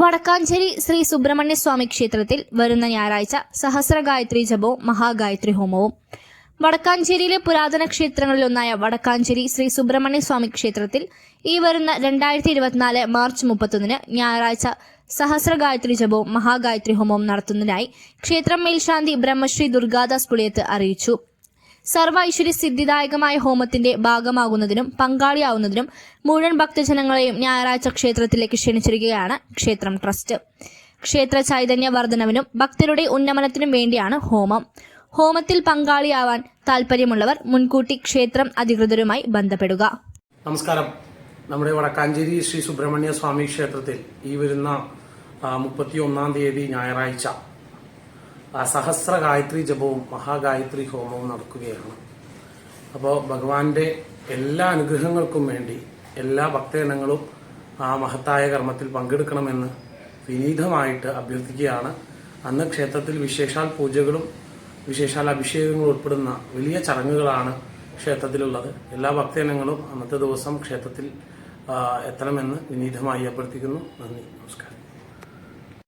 വടക്കാഞ്ചേരി ശ്രീ സുബ്രഹ്മണ്യ സ്വാമി ക്ഷേത്രത്തിൽ വരുന്ന ഞായറാഴ്ച സഹസ്രഗായത്രി ജപവും മഹാഗായത്രി ഹോമവും. വടക്കാഞ്ചേരിയിലെ പുരാതന ക്ഷേത്രങ്ങളിലൊന്നായ വടക്കാഞ്ചേരി ശ്രീ സുബ്രഹ്മണ്യ സ്വാമി ക്ഷേത്രത്തിൽ ഈ വരുന്ന രണ്ടായിരത്തി ഇരുപത്തിനാല് മാർച്ച് മുപ്പത്തൊന്നിന് ഞായറാഴ്ച സഹസ്രഗായത്രി ജപവും മഹാഗായത്രി ഹോമവും നടത്തുന്നതിനായി ക്ഷേത്രം മേൽശാന്തി ബ്രഹ്മശ്രീ ദുർഗാദാസ് പുളിയത്ത് അറിയിച്ചു. സർവ ഐശ്വര്യ സിദ്ധിദായകമായ ഹോമത്തിന്റെ ഭാഗമാകുന്നതിനും പങ്കാളിയാവുന്നതിനും മുഴുവൻ ഭക്തജനങ്ങളെയും ഞായറാഴ്ച ക്ഷേത്രത്തിലേക്ക് ക്ഷണിച്ചിരിക്കുകയാണ് ക്ഷേത്രം ട്രസ്റ്റ്. ക്ഷേത്ര ചൈതന്യ വർധനവിനും ഭക്തരുടെ ഉന്നമനത്തിനും വേണ്ടിയാണ് ഹോമം. ഹോമത്തിൽ പങ്കാളിയാവാൻ താല്പര്യമുള്ളവർ മുൻകൂട്ടി ക്ഷേത്രം അധികൃതരുമായി ബന്ധപ്പെടുക. നമസ്കാരം. നമ്മുടെ വടക്കാഞ്ചേരി ശ്രീ സുബ്രഹ്മണ്യ സ്വാമി ക്ഷേത്രത്തിൽ ഈ വരുന്ന മുപ്പത്തി ഒന്നാം തീയതി ഞായറാഴ്ച സഹസ്ര ഗായത്രി ജപവും മഹാഗായത്രി ഹോമവും നടക്കുകയാണ്. അപ്പോൾ ഭഗവാന്റെ എല്ലാ അനുഗ്രഹങ്ങൾക്കും വേണ്ടി എല്ലാ ഭക്തജനങ്ങളും ആ മഹത്തായ കർമ്മത്തിൽ പങ്കെടുക്കണമെന്ന് വിനീതമായിട്ട് അഭ്യർത്ഥിക്കുകയാണ്. അന്ന് ക്ഷേത്രത്തിൽ വിശേഷാൽ പൂജകളും വിശേഷാൽ അഭിഷേകങ്ങളും ഉൾപ്പെടുന്ന വലിയ ചടങ്ങുകളാണ് ക്ഷേത്രത്തിലുള്ളത്. എല്ലാ ഭക്തജനങ്ങളും അന്നത്തെ ദിവസം ക്ഷേത്രത്തിൽ എത്തണമെന്ന് വിനീതമായി അഭ്യർത്ഥിക്കുന്നു. നന്ദി. നമസ്കാരം.